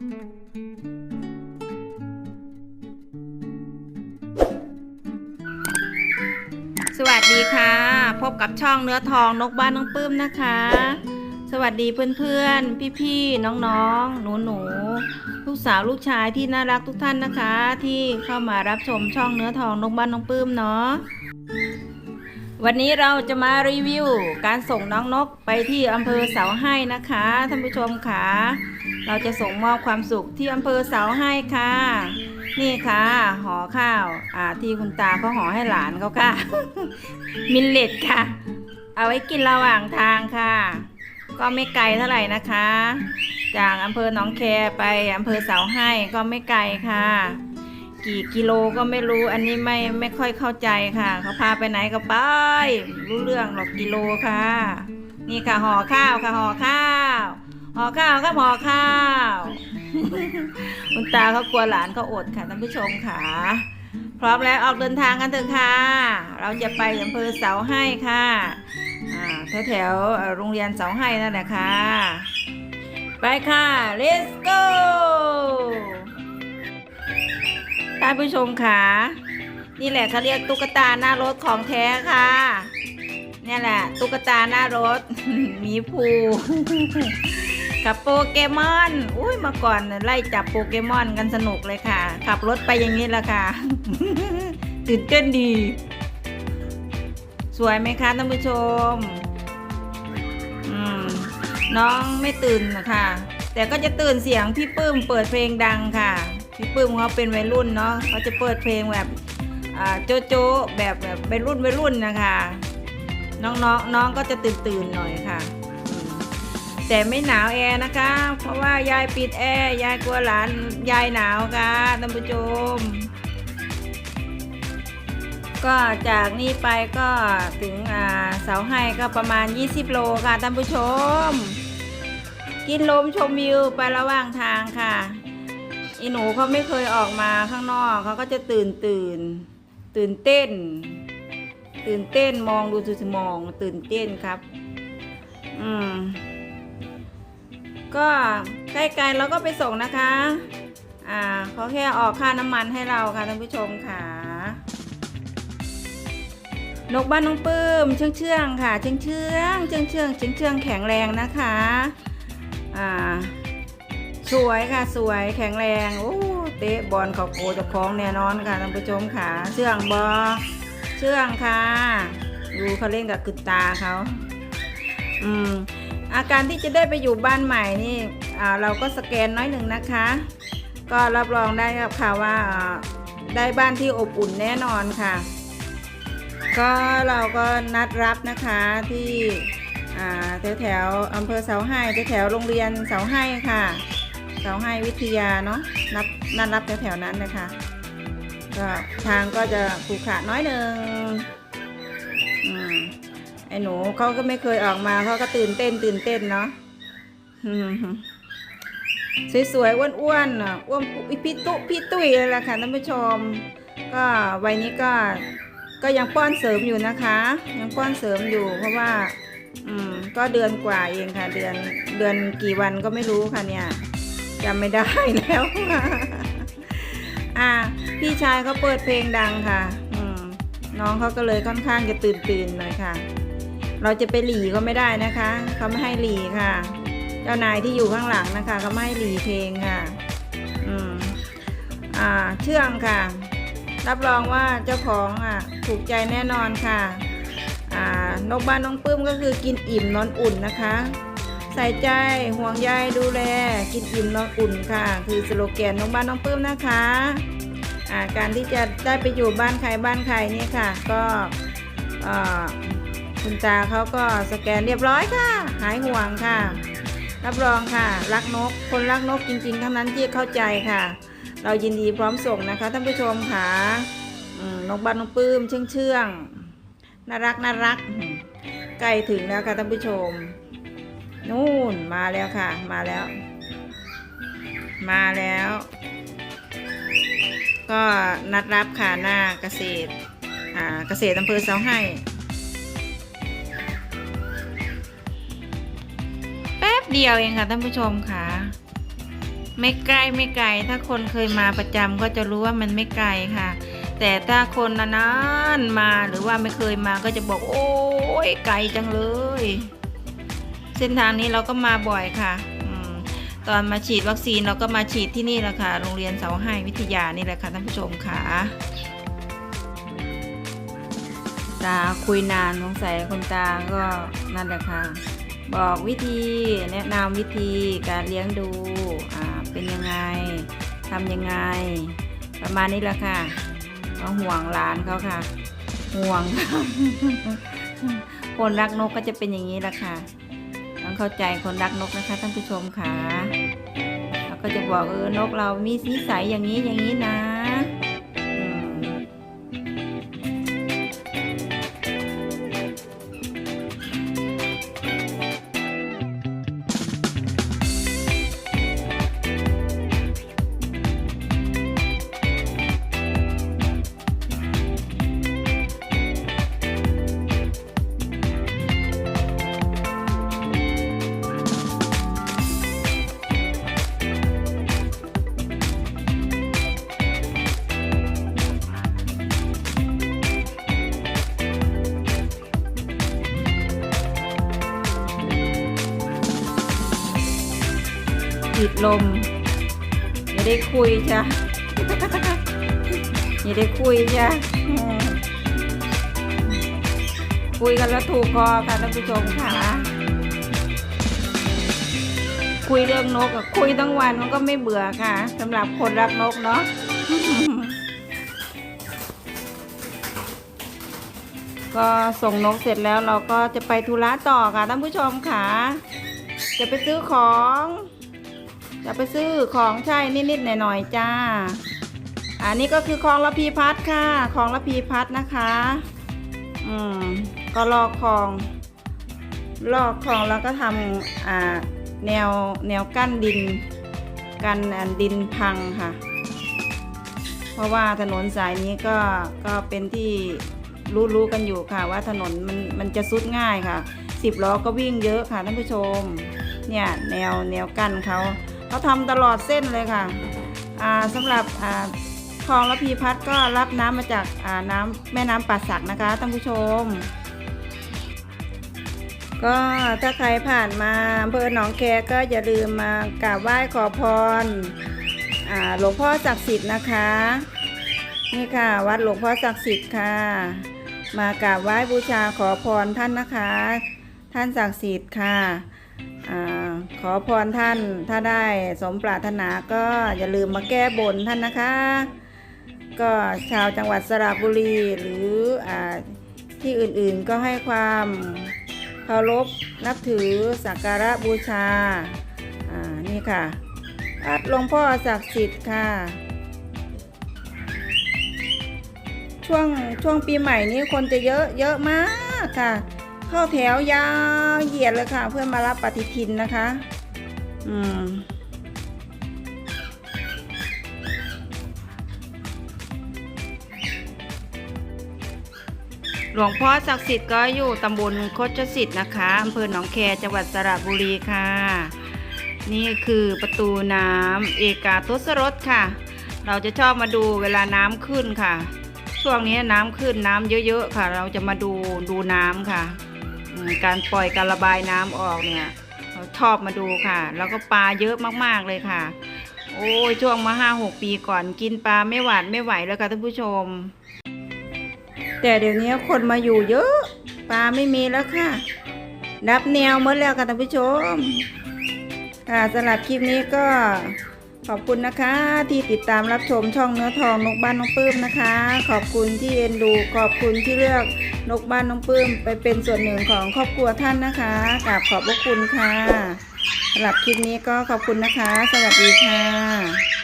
สวัสดีค่ะ พบกับช่องเนื้อทองนกบ้านน้องปื้มนะคะ สวัสดีเพื่อนๆ พี่ๆ น้องๆ หนูๆ ลูกสาวลูกชายที่น่ารักทุกท่านนะคะ ที่เข้ามารับชมช่องเนื้อทองนกบ้านน้องปื้มเนาะวันนี้เราจะมารีวิว การส่งน้องนกไปที่อำเภอเสาให้นะคะท่านผู้ชมค่ะ เราจะส่งมอบความสุขที่อำเภอเสาให้ค่ะ นี่ค่ะห่อข้าวอ่าที่คุณตาเขาห่อให้หลานเขาค่ะ มิลเลตค่ะ เอาไว้กินระหว่างทางค่ะ ก็ไม่ไกลเท่าไหร่นะคะ จากอำเภอหนองแคไปอำเภอเสาให้ก็ไม่ไกลค่ะ กี่กิโลก็ไม่รู้อันนี้ไม่ไม่ค่อยเข้าใจค่ะเขาพาไปไหนก็ไปรู้เรื่องหรอกกิโลค่ะ นี่ค่ะห่อข้าวค่ะห่อข้าว ห่อข้าวครับห่อข้าวคุณตาเขากลัวหลานเขาอดค่ะท่านผู้ชมค่ะ พร้อมแล้วออกเดินทางกันเถอะค่ะ เราจะไปอำเภอเสาให้ค่ะแถวแถวโรงเรียนเสาให้นั่นแหละค่ะ ไปค่ะ let's go ท่านผู้ชมค่ะนี่แหละเขาเรียกตุ๊กตาหน้ารถของแท้ค่ะนี่แหละ ตุ๊กตาหน้ารถมีภู กับโปเกมอน อุ้ยมาก่อนไล่จับโปเกมอนกันสนุกเลยค่ะ ขับรถไปอย่างนี้แหละค่ะ ตื่นเต้นดี สวยไหมคะท่านผู้ชม อืม น้องไม่ตื่นนะคะแต่ก็จะตื่นเสียงพี่ปื้มเปิดเพลงดังค่ะ พี่ปื้มเขาเป็นวัยรุ่นเนาะเขาจะเปิดเพลงแบบโจโจแบบแบบวัยรุ่นวัยรุ่นนะคะ น้องน้องน้องก็จะตื่นตื่นๆหน่อยค่ะ แต่ไม่หนาวแอร์นะคะ เพราะว่ายายปิดแอร์ยายกลัวหลานยายหนาวค่ะท่านผู้ชม ก็จากนี้ไปก็ถึงเสาให้ก็ประมาณ 20 โลค่ะท่านผู้ชม กินลมชมวิวไประหว่างทางค่ะอีหนูเขาไม่เคยออกมาข้างนอกเขาก็จะตื่นตื่น ตื่นเต้น ตื่นเต้นมองดูสิมองตื่นเต้นครับ อืม ก็ใกล้ๆเราก็ไปส่งนะคะ อ่าเขาแค่ออกค่าน้ำมันให้เราค่ะท่านผู้ชมค่ะ นกบ้านน้องปื้มเชื่องเชื่องค่ะ เชื่องเชื่องเชื่องเชื่องเชื่องเชื่องแข็งแรงนะคะ อ่า สวยค่ะสวยแข็งแรงโอ้เตะบอลเขาโกจะคล้องแน่นอนค่ะท่านผู้ชมค่ะ เชื่องบอเชื่องค่ะ ดูเขาเล่นกับกึดตาเขา อืม อาการที่จะได้ไปอยู่บ้านใหม่นี่เราก็สแกนน้อยหนึ่งนะคะ ก็รับรองได้ครับค่ะว่าได้บ้านที่อบอุ่นแน่นอนค่ะ ก็เราก็นัดรับนะคะที่แถวแถวๆอำเภอเสาให้แถวแถวๆโรงเรียนเสาให้ค่ะเสาให้วิทยาเนาะนับนัดรับแถวแถวๆนั้นนะคะก็ทางก็จะขรุขระน้อยหนึ่งอืม ไอ้หนูเขาก็ไม่เคยออกมาเขาก็ตื่นเต้นตื่นเต้นเนาะสวยๆอ้วนๆอะอ้วนพี่ตุพี่ตุ้ยเลยล่ะค่ะท่านผู้ชม ก็วัยนี้ก็ก็ยังป้อนเสริมอยู่นะคะ ยังป้อนเสริมอยู่ เพราะว่า อืม ก็เดือนกว่าเองค่ะ เดือนเดือนกี่วันก็ไม่รู้ค่ะเนี่ยจำไม่ได้แล้วอ่าพี่ชายเขาเปิดเพลงดังค่ะ อืม น้องเขาก็เลยค่อนข้างจะตื่นตื่นหน่อยค่ะ เราจะไปหลีก็ไม่ได้นะคะเขาไม่ให้หลีค่ะ เจ้านายที่อยู่ข้างหลังนะคะเขาไม่ให้หลีเพลงค่ะอืมอ่าเชื่องค่ะ รับรองว่าเจ้าของอะถูกใจแน่นอนค่ะอ่านกบ้านน้องปื้มก็คือกินอิ่มนอนอุ่นนะคะ ใส่ใจห่วงใยดูแล กินอิ่มนอนอุ่นค่ะ คือสโลแกนนกบ้านน้องปื้มนะคะอ่าการที่จะได้ไปอยู่บ้านใครบ้านใครนี่ค่ะ ก็อ่า คุณตาเขาก็สแกนเรียบร้อยค่ะ หายห่วงค่ะ รับรองค่ะ รักนก คนรักนกจริงๆทั้งนั้นที่เข้าใจค่ะ เรายินดีพร้อมส่งนะคะท่านผู้ชมค่ะนกบ้านนกปื้มเชื่องเชื่องน่ารักน่ารักใกล้ถึงแล้วค่ะท่านผู้ชม นู่นมาแล้วค่ะ มาแล้ว มาแล้ว ก็นัดรับค่ะหน้าเกษตร อ่าเกษตรอำเภอเสาให้ เดียวเองค่ะท่านผู้ชมค่ะ ไม่ใกล้ไม่ไกล ถ้าคนเคยมาประจำก็จะรู้ว่ามันไม่ไกลค่ะ แต่ถ้าคนนานๆมาหรือว่าไม่เคยมาก็จะบอก โอ้ยไกลจังเลย เส้นทางนี้เราก็มาบ่อยค่ะอตอนมาฉีดวัคซีนเราก็มาฉีดที่นี่แหละค่ะ โรงเรียนเสาให้วิทยานี่แหละค่ะท่านผู้ชมค่ะตาคุยนานสงสัยคุณตาก็นั่นแหละค่ะ บอกวิธีแนะนำวิธีการเลี้ยงดูอ่าเป็นยังไงทำยังไง ประมาณนี้แหละค่ะก็ห่วงหลานเขาค่ะ ห่วง คนรักนกก็จะเป็นอย่างนี้แหละค่ะต้องเข้าใจคนรักนกนะคะท่านผู้ชมค่ะเราก็จะบอกเออนกเรามีนิสัยอย่างนี้อย่างนี้นะ ติดลม อย่าได้คุยจ้ะอย่าได้คุยจ้ะคุยกันแล้วถูกคอค่ะท่านผู้ชมค่ะ คุยเรื่องนกอะคุยทั้งวันมันก็ไม่เบื่อค่ะสำหรับคนรักนกเนาะก็ส่งนกเสร็จแล้วเราก็จะไปธุระต่อค่ะท่านผู้ชมค่ะ จะไปซื้อของ จะไปซื้อของใช่นิดๆหน่อยๆจ้า อันนี้ก็คือคลองระพีพัฒน์ค่ะคลองระพีพัฒน์นะคะ อืมก็ลอกคลอง ลอกคลองแล้วก็ทำอ่าแนวแนวกั้นดิน กันดินพังค่ะ เพราะว่าถนนสายนี้ก็ก็เป็นที่รู้รู้กันอยู่ค่ะ ว่าถนนมันมันจะซุดง่ายค่ะสิบล้อก็วิ่งเยอะค่ะท่านผู้ชม เนี่ยแนวแนวกั้นเขา เขาทำตลอดเส้นเลยค่ะสำหรับคลองระพีพัฒน์ก็รับน้ำมาจากาน้ำแม่น้ำป่าสักนะคะท่านผู้ชม ก็ถ้าใครผ่านมาอำเภอหนองแคก็อย่าลืมมากราบไหว้ขอพรอหลวงพ่อศักดิ์สิทธิ์นะคะ นี่ค่ะ วัดหลวงพ่อศักดิ์สิทธิ์ค่ะ มากราบไหว้บูชาขอพรท่านนะคะ ท่านศักดิ์สิทธิ์ค่ะ ขอพรท่านถ้าได้สมปรารถนาก็อย่าลืมมาแก้บนท่านนะคะ ก็ชาวจังหวัดสระบุรีหรืออที่อื่นๆก็ให้ความเคารพนับถือสักการะบูชาอ่านี่ค่ะวัดหลวงพ่อศักดิ์สิทธิ์ค่ะ ช่วงช่วงปีใหม่นี้คนจะเยอะเยอะมากค่ะ เข้าแถวยาวเหยียดเลยค่ะ เพื่อมารับปฏิทินนะคะ อืมหลวงพ่อศักดิ์สิทธิ์ก็อยู่ตำบลโคชสิทธิ์นะคะอำเภอหนองแคจังหวัดสระบุรีค่ะ นี่คือประตูน้ำเอกาทศรสค่ะ เราจะชอบมาดูเวลาน้ำขึ้นค่ะ ช่วงนี้น้ำขึ้นน้ำเยอะๆค่ะ เราจะมาดูดูน้ำค่ะ การปล่อยการระบายน้ำออกเนี่ยเราชอบมาดูค่ะ แล้วก็ปลาเยอะมากๆเลยค่ะ โอ้ยช่วงมาห้าหกปีก่อนกินปลาไม่หวาดไม่ไหวแล้วค่ะท่านผู้ชม แต่เดี๋ยวนี้คนมาอยู่เยอะปลาไม่มีแล้วค่ะดับแนวหมดแล้วค่ะท่านผู้ชมค่ะสำหรับคลิปนี้ก็ ขอบคุณนะคะที่ติดตามรับชมช่องเนื้อทองนกบ้านน้องปื้มนะคะ ขอบคุณที่เอ็นดู ขอบคุณที่เลือกนกบ้านน้องปื้ม ไปเป็นส่วนหนึ่งของครอบครัวท่านนะคะกราบขอบพระคุณค่ะสำหรับคลิปนี้ก็ขอบคุณนะคะ สวัสดีค่ะ